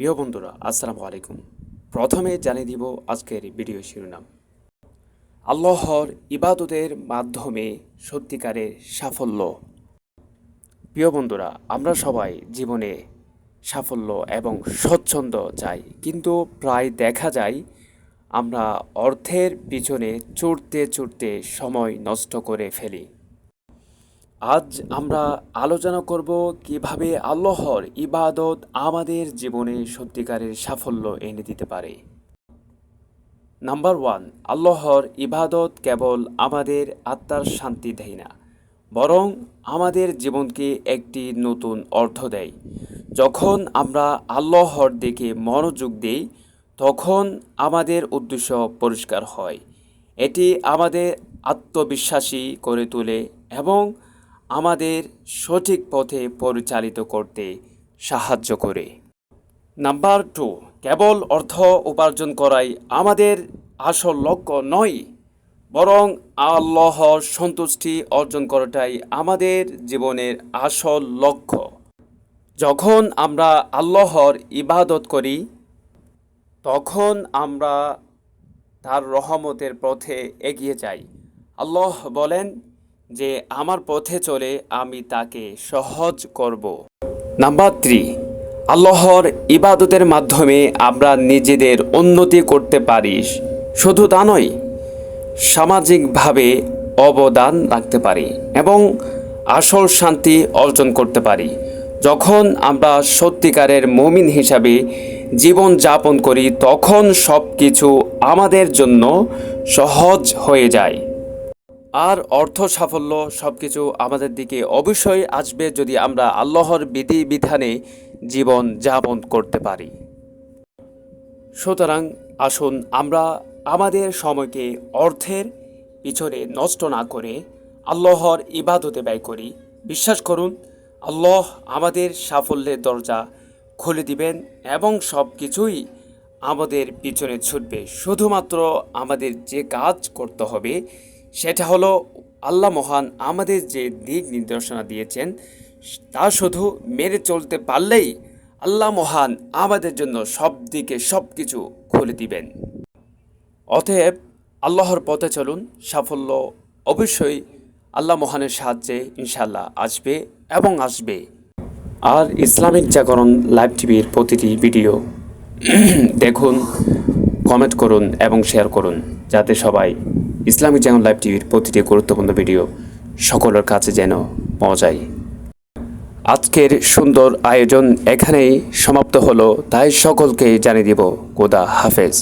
প্রিয় বন্ধুরা, আসসালামু আলাইকুম। প্রথমে জানিয়ে দিব আজকের ভিডিও শিরোনাম। আল্লাহর ইবাদতের মাধ্যমে সত্যিকারের সাফল্য। প্রিয় বন্ধুরা, আমরা সবাই জীবনে সাফল্য এবং স্বচ্ছন্দ চাই, কিন্তু প্রায় দেখা যায় আমরা অর্থের পিছনে চড়তে চড়তে সময় নষ্ট করে ফেলি। আজ আমরা আলোচনা করব কীভাবে আল্লাহর ইবাদত আমাদের জীবনে সত্যিকারের সাফল্য এনে দিতে পারে। নাম্বার ওয়ান আল্লাহর ইবাদত কেবল আমাদের আত্মার শান্তি দেয় না, বরং আমাদের জীবনকে একটি নতুন অর্থ দেয়। যখন আমরা আল্লাহর দিকে মনোযোগ দিই, তখন আমাদের উদ্দেশ্য পরিষ্কার হয়। এটি আমাদের আত্মবিশ্বাসী করে তোলে এবং আমাদের সঠিক পথে পরিচালিত করতে সাহায্য করে। নাম্বার টু, কেবল অর্থ উপার্জন করাই আমাদের আসল লক্ষ্য নয়, বরং আল্লাহর সন্তুষ্টি অর্জন করাটাই আমাদের জীবনের আসল লক্ষ্য। যখন আমরা আল্লাহর ইবাদত করি, তখন আমরা তার রহমতের পথে এগিয়ে যাই। আল্লাহ বলেন যে আমার পথে চলে আমি তাকে সহজ করব। নাম্বার থ্রি আল্লাহর ইবাদতের মাধ্যমে আমরা নিজেদের উন্নতি করতে পারি। শুধু তা নয়, সামাজিকভাবে অবদান রাখতে পারি এবং আসল শান্তি অর্জন করতে পারি। যখন আমরা সত্যিকারের মমিন হিসাবে জীবন যাপন করি, তখন সব কিছু আমাদের জন্য সহজ হয়ে যায়। আর অর্থ সাফল্য সব কিছু আমাদের দিকে অবশ্যই আসবে যদি আমরা আল্লাহর বিধি বিধানে জীবন যাপন করতে পারি। সুতরাং আসুন আমরা আমাদের সময়কে অর্থের পিছনে নষ্ট না করে আল্লাহর ইবাদতে ব্যয় করি। বিশ্বাস করুন, আল্লাহ আমাদের সাফল্যের দরজা খুলে দিবেন এবং সব কিছুই আমাদের পিছনে ছুটবে। শুধুমাত্র আমাদের যে কাজ করতে হবে সেটা হলো আল্লাহ মহান আমাদের যে দিক নির্দেশনা দিয়েছেন, তা শুধু মেরে চলতে পারলেই আল্লাহ মহান আমাদের জন্য সব দিকে সব কিছু খুলে দিবেন। অতএব আল্লাহর পথে চলুন, সাফল্য অবশ্যই আল্লাহ মহানের সাহায্যে ইনশাল্লাহ আসবে এবং আসবে। আর ইসলামিক জাগরণ লাইভ টিভির প্রতিটি ভিডিও দেখুন, কমেন্ট করুন এবং শেয়ার করুন, যাতে সবাই ইসলামিক জাগরণ লাইভ টিভির প্রতিটি গুরুত্বপূর্ণ ভিডিও সকলের কাছে যেন পৌঁছায় আজকের সুন্দর আয়োজন এখানেই সমাপ্ত হলো। তাই সকলকে জানিয়ে দিব গোদা হাফেজ।